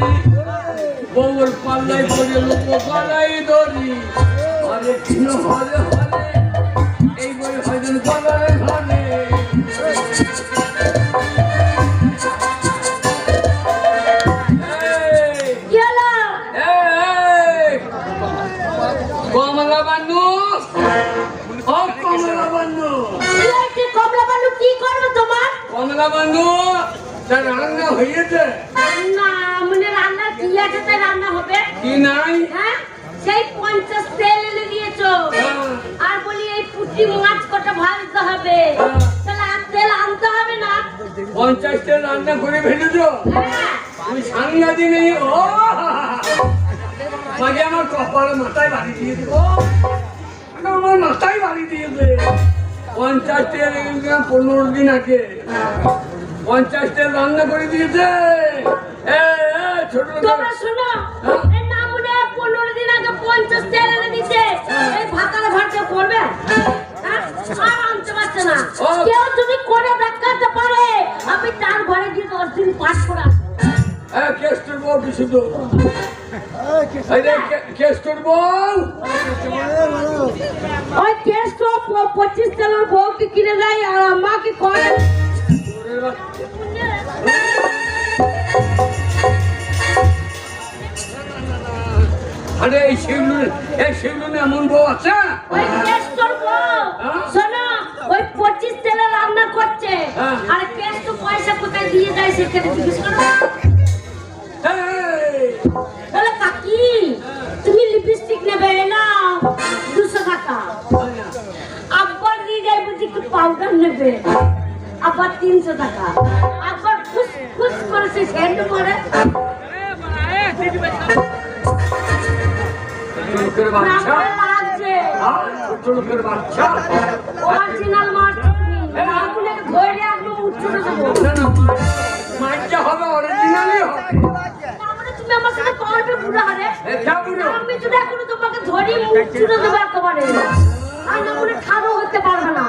ধরি বউর পাল্লাই পড়ে লোক গলাই ধরি। আরে কৃষ্ণ হরে হরে এই বই ভজন গলায় ধরে। কমলা বানু। ও কমলা বানু। কমলা কি করবে তোমার? কমলা বানু তার রান্না হয়েছে না। রান্না হবে। কি নাই? হ্যাঁ? সেই পঞ্চাশ তেল এনে দিয়েছ। হ্যাঁ। আর বলি এই পুঁটি মাছ কটা ভাজতে হবে। হ্যাঁ। তাহলে আর তেল আনতে হবে না। পঞ্চাশটা রান্না করে ফেলেছো? হ্যাঁ। তুমি সাংঘাতি নেই ও! মাঝে আমার কপালে মাথায় বাড়ি দিয়ে দেবো। আমার মাথায় বাড়ি দিয়ে দে। পঞ্চাশটা পনেরো দিন আগে। পঞ্চাশটা রান্না করে দিয়েছে। তোমরা শোনো এই দিন আগে পঞ্চাশ তেল এনে দিছে এই করবে? হ্যাঁ? আর আনতে পারছে না। কেউ যদি করে দেখাতে পারে আমি তার ঘরে গিয়ে দশ দিন পাঠ করা হ্যাঁ কেস করব বিশুদ্ধ এই রে, কে- কেস করব ওই কেস তো প- পঁচিশ তেলের বউকে কিনে দেয় আর আমাকে করে। আরে এই শিবলুন এই শিবলুনে এমন বউ আছে? ওই কেস তোর বউ। হ্যাঁ? শোনো ওই পঁচিশ তেলে রান্না করছে। হ্যাঁ। আর কেস তো পয়সা কোথায় দিয়ে যায় সেখানে জিজ্ঞেস করো তাহলে কাকি তুমি লিপস্টিক নেবে না দুশো টাকা। আব্বার দিয়ে যাই বুঝি একটু পাউডার নেবে। আবার তিনশো টাকা। আবার খুশ খুশ করে সে সেন্ট করে লোকের বাচ্চা। ছোট লোকের বাচ্চা। অরিজিনাল মাছ আপনাকে ধরে একদম উচ্চরে দেবো না, হবে অরিজিনালই হবে। তুমি আমার সাথে পারবে বুড়া হারে। আমি যদি এখন তোমাকে ধরি মুখ দেবো একেবারে। আর না মনে ঠাড়ো হতে পারবে না।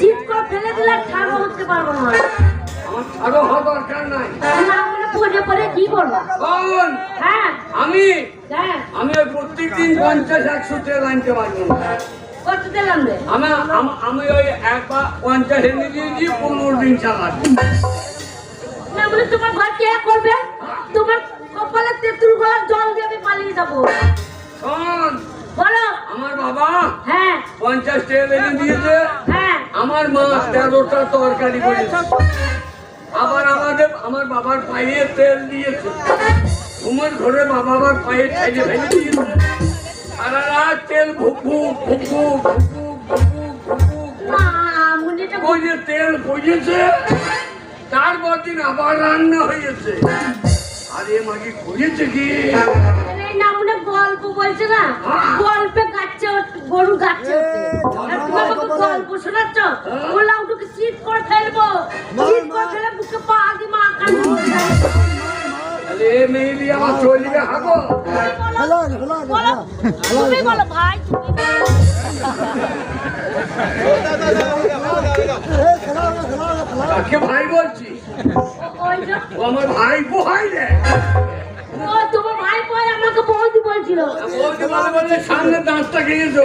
চিপ করে ফেলে দিলে ঠাড়ো হতে পারবে না। আমার আরও হওয়া দরকার নাই। পড়ে পড়ে কি করবা? হ্যাঁ। আমি? হ্যাঁ আমি ওই প্রত্যেকদিন পঞ্চাশ একশো তেল আনতে পারব। কত রে আমি আমি ওই একবার পঞ্চাশ এনে দিয়েছি পনেরো দিন চালাবো। না বলে তোমার ঘর কে করবে? তোমার কপালে তেঁতুল গলার জল দিয়ে আমি পালিয়ে যাব। শোন বলো। আমার বাবা হ্যাঁ। পঞ্চাশ তেল এনে দিয়েছে। হ্যাঁ। আমার মা তেরোটা তরকারি করেছে। আবার আমাদের আমার বাবার পায়ে তেল দিয়েছে। তোমার ঘরে বাবা আবার পায়ে ছেড়ে ফেলে দিয়েছে। সারা রাত তেল ভুকু ভুকু ভুকু ভুকু তেল কইয়েছে তারপর দিন আবার রান্না হয়েছে আরে মাকে কইয়েছে কি? না গল্প বলছে না। গল্পে গাচ্ছে গরু গাচ্ছে গল্প শোনাচ্ছ? বললাম ওটুকে চিট করে ফেলব। চিট করে ফেলে বুকে পা দি মা কান আরে এ মেয়ে দিয়ে আমার চলবে হাগো। বলো তুমি বলো ভাই তুমি। ভাই বলছি? ও আমার ভাই ভাই রে। ও তোমার ভাই ভাই আমাকে বৌদি বলছিল। পারে বলে সামনে দাঁতটা খেয়েছো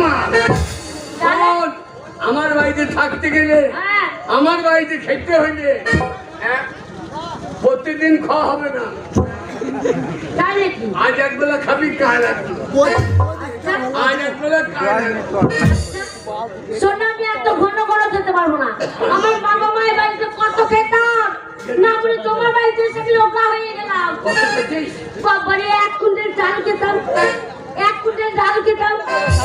মাল আমার বাড়িতে থাকতে গেলে হ্যাঁ। আমার বাড়িতে খেতে হইলে হ্যাঁ, প্রতিদিন খাওয়া হবে না। আজ একবেলা খাবি কাল আজ একবেলা কাল একবেলা। আমি এত ঘন ঘন খেতে পারব না। আমার বাবা মায়ের বাড়িতে কত খেতাম। না বলে তোমার বাড়িতে এসে লোকা হয়ে গেলাম? বাবারে এক কুইন্টাল ডাল খেতাম। কুইন্টাল ডাল খেতাম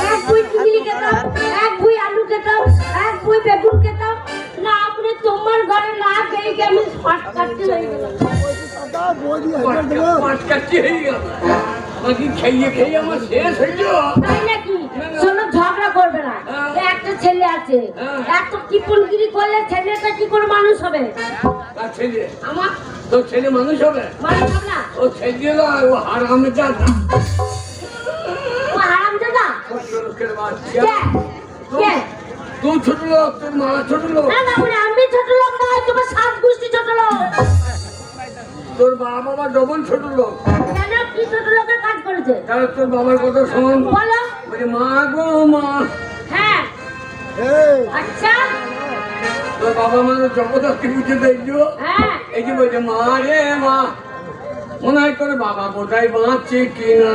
এক বুই চিংড়ি খেতাম এক বুই আলু খেতাম এক বুই বেগুন খেতাম না আপনি তোমার ঘরে না খেয়ে আমি শর্ট কাটতে হয়ে গেলাম। হয়ে গেল আমাকে খেয়ে খেয়ে আমার শেষ হয়েছিল তাই নাকি শোনো ঝগড়া করবে না। একটা ছেলে আছে। হ্যাঁ। এত কিপুনগিরি করলে ছেলেটা কি করে মানুষ হবে? তার ছেলে। আমার? তোর ছেলে মানুষ হবে? মানুষ হবে না। ও ছেলে ও হারামে লোকের বাচ্চা কে? কে? তুই ছোট লোক তোর মা ছোট লোক। না না বলে আমি ছোট লোক নয় তোমার সাত গোষ্ঠী ছোট লোক। তোর বাবা মা ডবল ছোট লোক। কেন? কি ছোট লোকের কাজ করেছে? তাহলে তোর বাবার কথা শোন। বলো। বলে মা গো মা। হ্যাঁ। আচ্ছা। তোর বাবা মা জবরদস্তি বুঝে দেখছ হ্যাঁ। এই যে বলছে মা রে মা। মনে হয় তোর বাবা কোথায় বাঁচছে কি না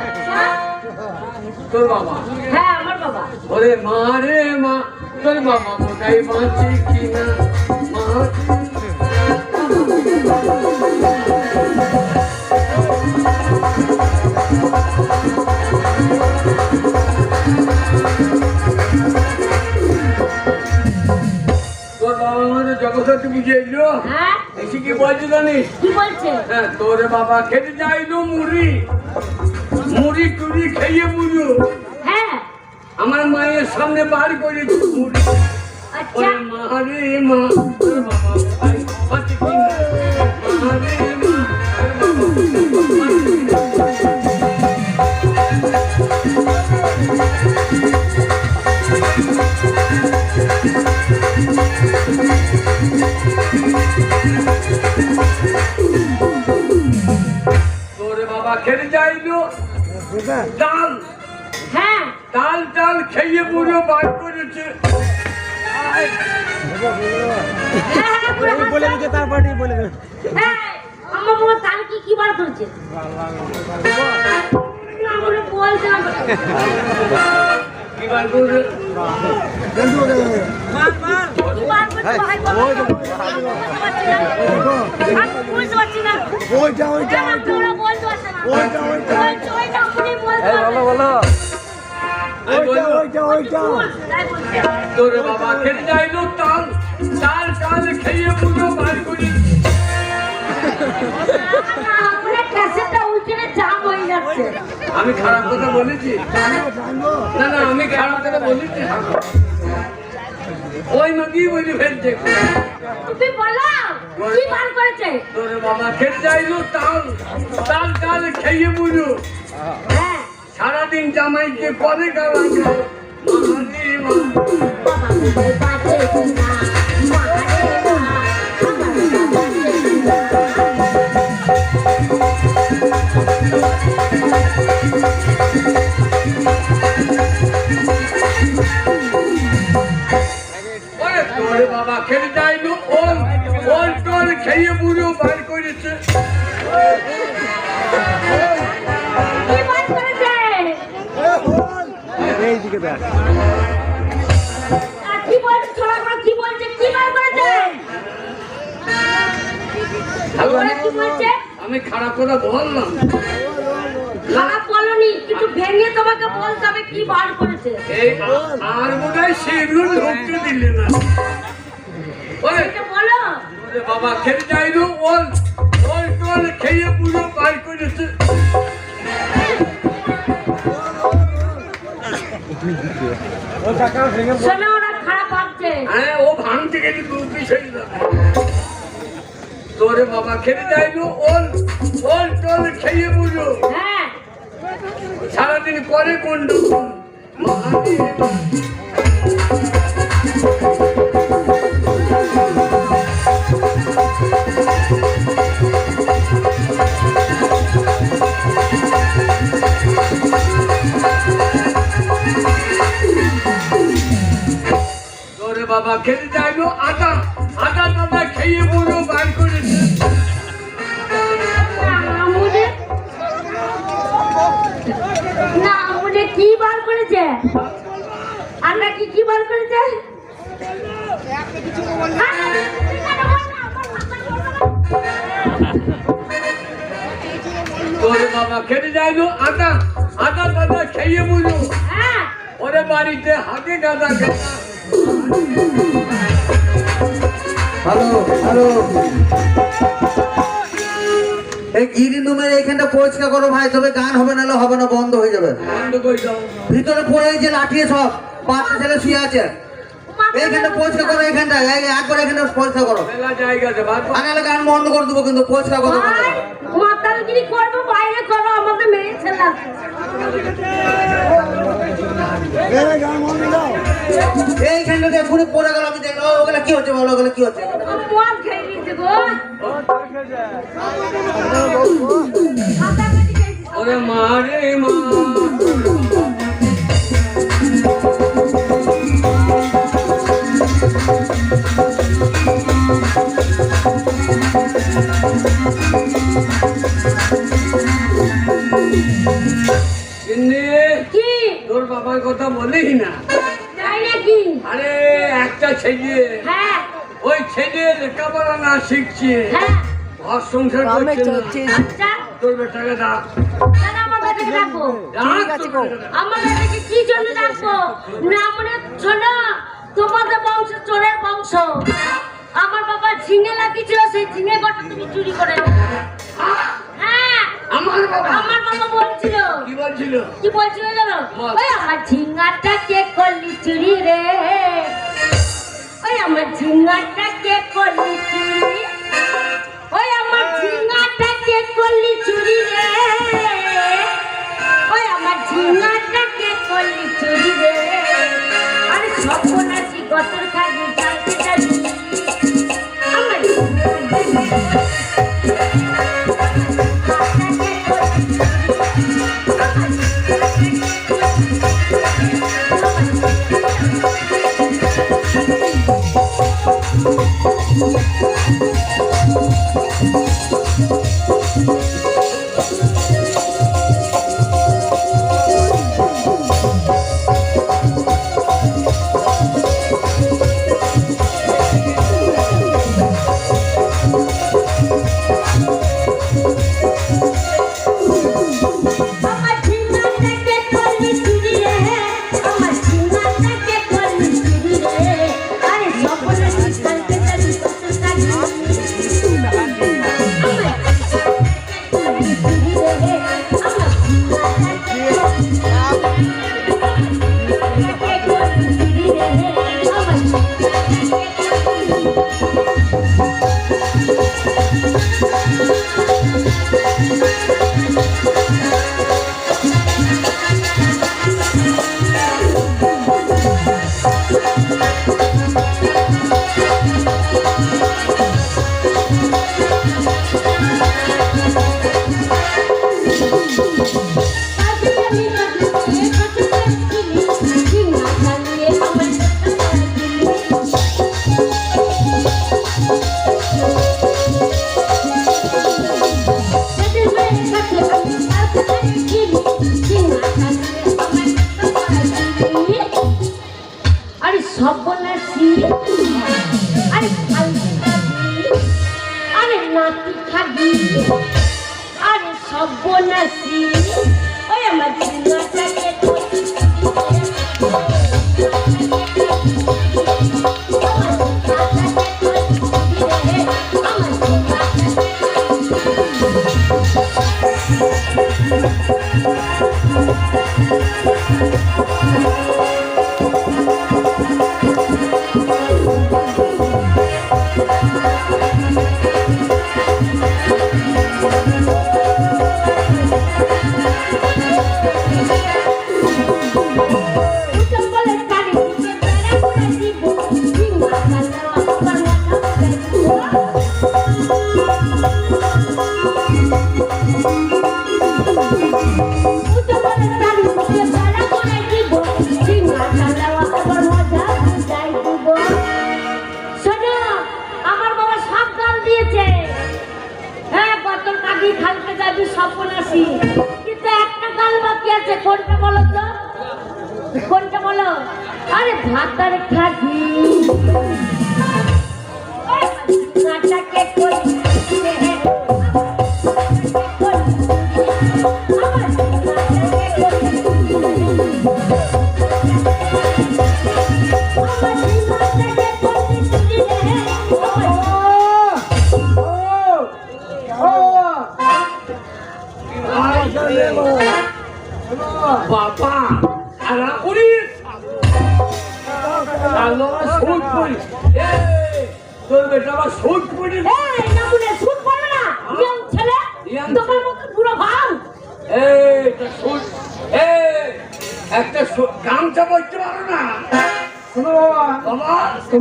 আচ্ছা। তোর বাবা? হ্যাঁ আমার বাবা। ওরে মা রে মা তোর বাবা কোথায় বাঁচে কিনা? মা Thank তোর মা তো জগৎ বুঝে এলো হ্যাঁ এসে কি বলছে জানিস কি বলছে হ্যাঁ তোর বাবা খেতে যাইলো মুড়ি মুড়ি টুড়ি খেয়ে বুঝো হ্যাঁ আমার মায়ের সামনে বার করে মুড়ি আচ্ছা ওরে মা রে মা তোর বাবা খেতে যাইলো। ডাল। হ্যাঁ। ডাল ডাল খেয়ে বুড়ো বার করেছে। হ্যাঁ হ্যাঁ পুরো বলে তারপরে বলে দেবে। আমার বাবা তার কি কি বার করেছে না বলে বলো ওইটা ওইটা ওইটা, ওইটা। বলো আমি ওইটা ওইটা ওইটা তোর বাবা খেতে যাইলো ডাল ডাল ডাল খেয়ে বুড়ো বার করেছে আমি খারাপ কথা বলেছি? না না আমি খারাপ কথা বলেছি। ওই নদী বলি ফেলছে? তুমি বলো কি বার করেছে? তোর বাবা যাইলো ডাল ডাল ডাল খেয়ে বুড়ো হ্যাঁ। সারাদিন জামাইকে করে গালা মাহারি মা বাবা কি বলছে? আমি খারাপ কথা বললাম। খারাপ বলনি কিন্তু ভেঙে তোমাকে বলতে হবে কি বার করেছে। আর বোধ হয় সেগুলো ঢুকতে দিলে না। বলো। বাবা যাইলো টোল খেয়ে বুড়ো বার করেছে। শোনো ওরা খারাপ ভাবছে। হ্যাঁ ও ভাঙতে গেলে দু পিস তোরে বাবা খেতে যাইলো ওল ওল টোল খেয়ে বুঝো। হ্যাঁ। সারাদিন করে কোন বাবা খেতে যাইলো আটা আটা টাটা খেয়ে বুড়ো বার করেছে আমুনে না আমুনে কি বার করেছে? আমরা কি কি বার করেছে? তোরে বাবা খেতে যাইলো আটা আটা টাটা খেয়ে বুঝো হ্যাঁ। ওরে বাড়িতে হাতে গাদা গাদা হ্যালো হ্যালো এই গ্রিন রুমের এইখানটা পরিষ্কার করো ভাই তবে গান হবে নাহলে হবে না বন্ধ হয়ে যাবে। ভিতরে পড়ে যে লাঠিয়ে সব বাচ্চা ছেলে শুয়ে আছে। এইখানটা পরিষ্কার করো এইখানটা একবার এখানটা পরিষ্কার করো। গান বন্ধ করে দেবো কিন্তু পরিষ্কার করো। মাতালগিরি করব বাইরে করো আমাদের মেয়ে ছেলে গান দাও। এইখানটা এক্ষুনি পড়ে গেল আমি দেখলাম ওগুলো কি হচ্ছে বলো ওগুলো কি হচ্ছে। ওরে মা রে মা। তোর বাবার কথা বলেই না। আরে একটা ছেলে। হ্যাঁ। ওই ছেলে লেখাপড়া না শিখছে। হ্যাঁ। ঘর সংসার করছে না। আচ্ছা। তোর বেটাকে ডাক। আমার তোমাদের বংশ চোরের বংশ। বাবা ঝিঙে লাগিয়েছিল সেই ঝিঙে কটা তুমি চুরি করে হ্যাঁ। আমার বাবা। আমার বাবা বলছিল। কি বলছিল? কি বলছিল জানো। ওই আমার ঝিঙ্গাটা কে করলি চুরি রে? ওই আমার ঝিঙ্গাটা কে করলি চুরি? ওই আমার ঝিঙ্গাটা কে করলি চুরি রে? ওই আমার ঝিঙ্গাটা কে করলি চুরি রে? আরে সব নাচি গতর খাগি জানতে জানি। Yeah. সর্বনাশী আরে আরে নাতি খাবি আরে সর্বনাশী ওই আমার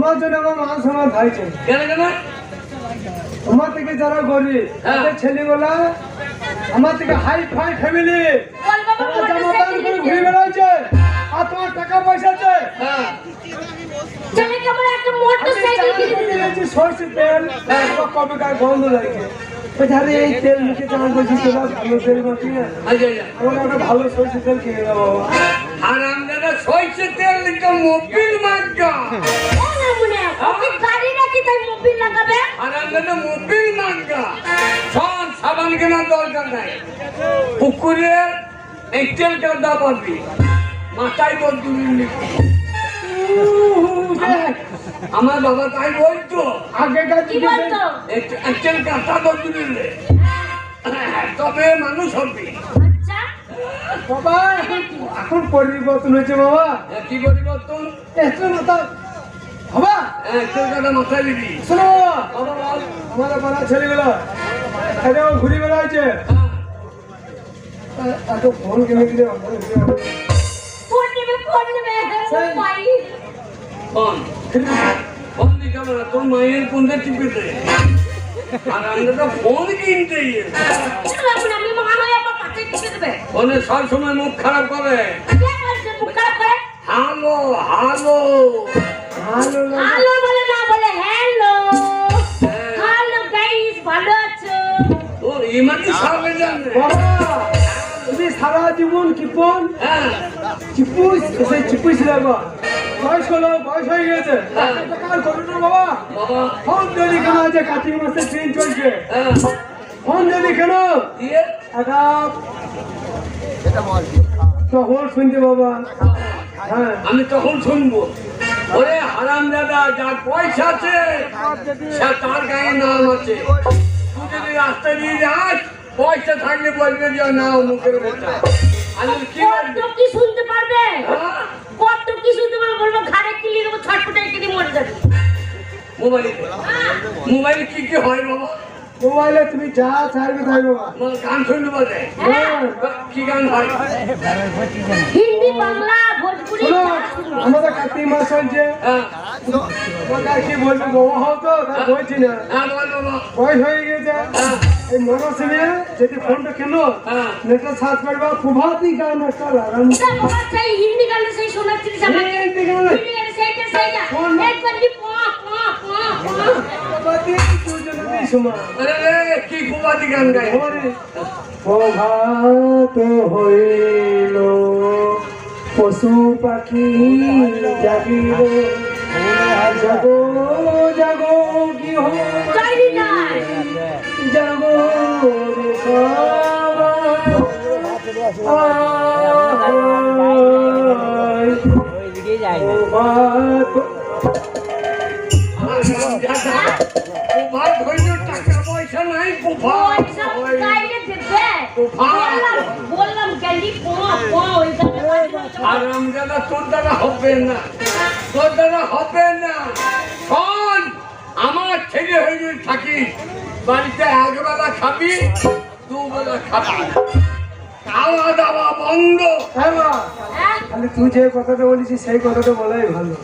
তোমার জন্য আমার মান সম্মান হয়েছে কেন কেন? তোমার থেকে যারা গরিব হ্যাঁ। তাদের ছেলেগুলা আমার থেকে হাই ফাই ফ্যামিলি ঘুরে বেড়াচ্ছে আর তোমার টাকা পয়সা আছে। হ্যাঁ। আমার একটা সরষে তেল আমার লাগছে। বেচারে এই তেল মুখে চাল করছি তোরা ভালো তেল মাখি না? আচ্ছা আচ্ছা। একটা ভালো সরষে তেল কিনে দাও বাবা। আর আমরা সইছে তেল মোবিল মার্কা। তাই মোবিল লাগাবে। আর মোবিল সব সাবান কেনার দরকার নাই। পুকুরের মাথায় বদুলি আমার বাবা তাই বলতো। আগেকার কি বলতো? বদুলি তবে মানুষ হবে। আচ্ছা। বাবা এখন- পরিবর্তন হয়েছে বাবা। হ্যাঁ, কি পরিবর্তন? মাথা বাবা হ্যাঁ, কাটা মাথায় দিবি শোনো। বাবা বল আমাদের পাড়ার ছেলেগুলো এটা ঘুরে বেড়াচ্ছে হ্যাঁ, এত ফোন কিনে দিলে আমাদের ঘুরে বেড়াবে। ফোন নেবে ফোন নেবে ফোন। ফোন দিতে হবে তোর মায়ের ফোনটা টিপে দে আর আমরা তো ফোন কিনতে আমি মা হয়ে আমার পাশে টিকে দেবে। ফোনে সব সময় মুখ খারাপ করে। কে বলছে মুখ খারাপ করে? Hello hello. ভালো লাগে। হ্যালো বলে না বলে হ্যালো হ্যাঁ। হ্যালো গাইস ভালো আছো? ও ইমানি সামনে জানে বাবা তুমি সারা জীবন কিপন? হ্যাঁ। চিপুস সেই চিপুস লাগবা বয়স হলো বয়স হয়ে গেছে। হ্যাঁ। কার করো না বাবা। বাবা। ফোন যদি কেন আছে কার্তিক মাসে ট্রেন চলছে। হ্যাঁ। ফোন যদি কেন। দিয়ে? তখন শুনতে বাবা হ্যাঁ। আমি তখন শুনব। ওরে হারাম দাদা যার পয়সা আছে সে তার গায়ে নাম আছে। তুই যদি রাস্তা দিয়ে যাস পয়সা থাকলে বলবে যে না মুখের আমি কি কত বলবি কি শুনতে পারবে? হ্যাঁ? কত কি শুনতে পারবে? বলব ঘাড়ে দেবো? ছটফটাই কিনে মরে যাবে। মোবাইলে হ্যাঁ। মোবাইলে কি কি হয় বাবা? মোবাইলে তুমি যা চাইবে তাই বাবা গান শুনতে পারে হ্যাঁ। কি গান হয়? হিন্দি বাংলা ভোজপুরি। আমাদের কার্তিক মাস চলছে হ্যাঁ। তোমাকে কি বলব? বাবা হও তো তা বলছি না। হ্যাঁ বল বয়স হয়ে গেছে হ্যাঁ। এই মরশুমে যদি ফোনটা কেন হ্যাঁ। নেটটা সার্চ করবা প্রভাতী গান একটা লাগান। হিন্দি গানে সেই শোনাচ্ছিলিস হিন্দি গানে? হিন্দি গানে সেইটা সেইটা। একবার দি পা পা পা পা। প্রভাতী কি গান হইল পশু পাখি জাগিল জাগো জাগো কি জাগো প্রভাত আমজাদা তোর দ্বারা হবে না। তোর দ্বারা হবে না। শোন আমার ছেলে হয়ে থাকিস বাড়িতে একবেলা খাবি দুবেলা খাবি খাওয়া দাওয়া বন্ধ। হ্যাঁ হ্যাঁ? তুই যে কথাটা বলেছিস সেই কথাটা বলাই ভালো।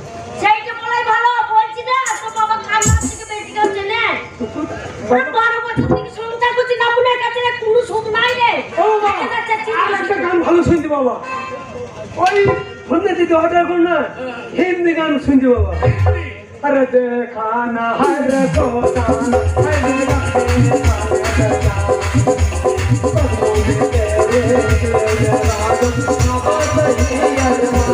ভালো শুনতে বাবা ওই ফোনে যদি অর্ডার কর না হিন্দি গান শুনতে বাবা अरे देखा ना हर को ताना हर अरे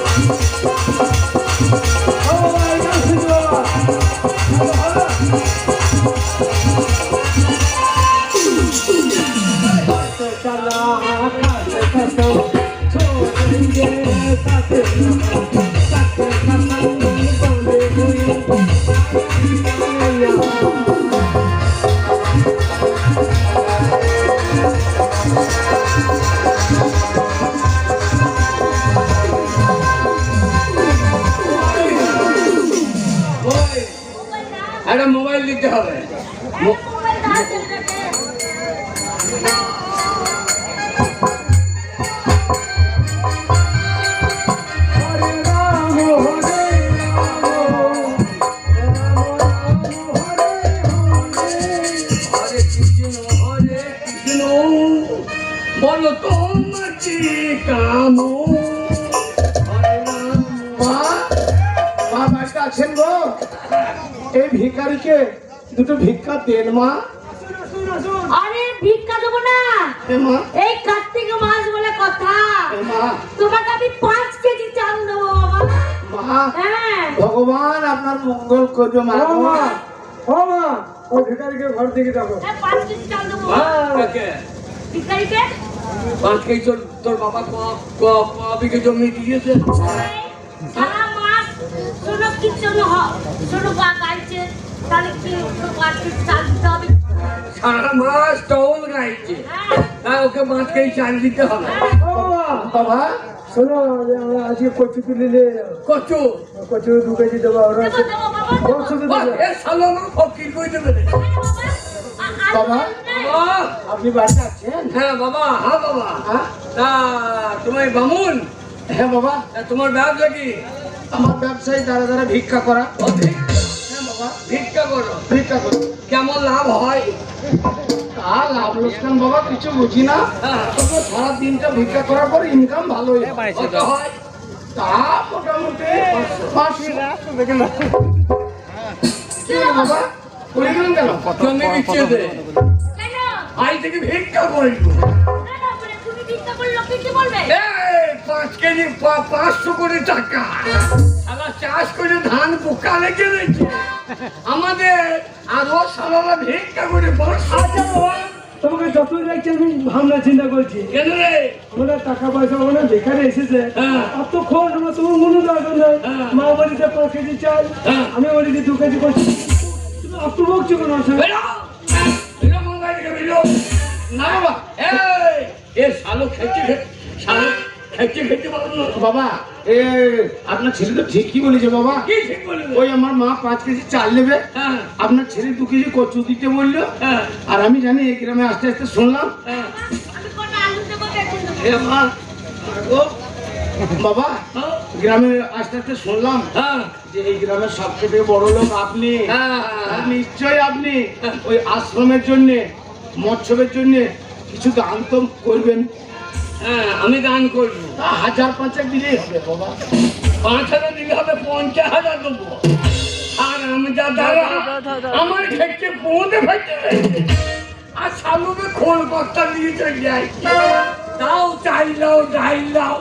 বলো তোমার কি কাম মা আছেন গো এই ভিখারিকে দুটো ভিক্ষা দেন মা। আরে ভিক্ষা দেবো না। এই কার্তিক মাস বলে কথা। মা। তোমাকে আমি পাঁচ কেজি চাল দেবো বাবা। হ্যাঁ। ভগবান আপনার মঙ্গল করবে মা। ও মা। ও মা। ঘর থেকে ডাকো। হ্যাঁ, পাঁচ কেজি চাল দেবো। কাকে? পাঁচ কেজি তোর বাবা ক- ক- ক বিঘে জমি দিয়েছে? সারা মাস শোনো কি শোনো বা গাইছে তাহলে কি পাঁচ কেজি চাল দিতে হবে সারা মাস টল গাইছে। হ্যাঁ তাই ওকে কেজি চাল দিতে হবে। বাবা শোনো আজকে কচু তুলে নিয়ে কচু? কচু দু কেজি দেবো ওরা বাবা আমার আপনি বাড়িতে আছেন? হ্যাঁ বাবা হ্যাঁ বাবা। হ্যাঁ? তা তোমার বামুন? হ্যাঁ বাবা। তোমার ব্যবসা কি? আমার ব্যবসায়ী দ্বারা দ্বারা ভিক্ষা করা। ভিক্ষা করো। ভিক্ষা করো। কেমন লাভ হয়? লাভ লোকসান বাবা কিছু বুঝি না। হ্যাঁ। তবে সারা দিনটা ভিক্ষা করার পর ইনকাম ভালোই। হয়। তা মোটামুটি বাবা? পড়ে কেন? জমি বিচ্ছে দে আই থেকে ভিক্ষা করব। কেন? বলে তুমি ভিক্ষা করলে কি বলবে? পাঁচ কেজি পাঁচশো করে টাকা। সারা চাষ করে ধান পোকা লেগে রয়েছে। আমাদের আরও সারারা ভিক্ষা করে আচ্ছা তোমাকে যত দেখছি আমি ভাবনা চিন্তা করছি। কেন রে? টাকা পয়সা ওখানে বেকারে এসেছে। হ্যাঁ। আর তো খোঁজ আমার তোমার মনে দরকার নেই হ্যাঁ। মা বলিতে পাঁচ কেজি চাল হ্যাঁ। আমি বলি যে দু কেজি করছি। তুমি অত বকছো কেন না বাবা এই এ শালো খেতে শালো বাবা এ আপনার ছেলে তো ঠিকই বলেছে বাবা। কি ঠিক ওই আমার মা পাঁচ কেজি চাল নেবে। হ্যাঁ। আপনার ছেলে দু কেজি কচু দিতে বলল। হ্যাঁ। আর আমি জানি এই গ্রামে আস্তে আস্তে শুনলাম। হ্যাঁ। বাবা গ্রামে আস্তে আস্তে শুনলাম হ্যাঁ। যে এই গ্রামের সব থেকে বড় লোক আপনি। হ্যাঁ। আর নিশ্চয়ই আপনি ওই আশ্রমের জন্যে মৎসবের জন্যে কিছু দান তো করবেন। হ্যাঁ আমি দান করব। হাজার পাঁচেক দিলেই হবে বাবা। পাঁচ হাজার দিলে হবে পঞ্চাশ হাজার দেবো। আর আমি যা দাদা আমার ক্ষেত্রে পৌঁছে ফেলতে আর সামনে খোল কর্তা নিয়ে চলে যায় তাও চাইলাও চাইলাও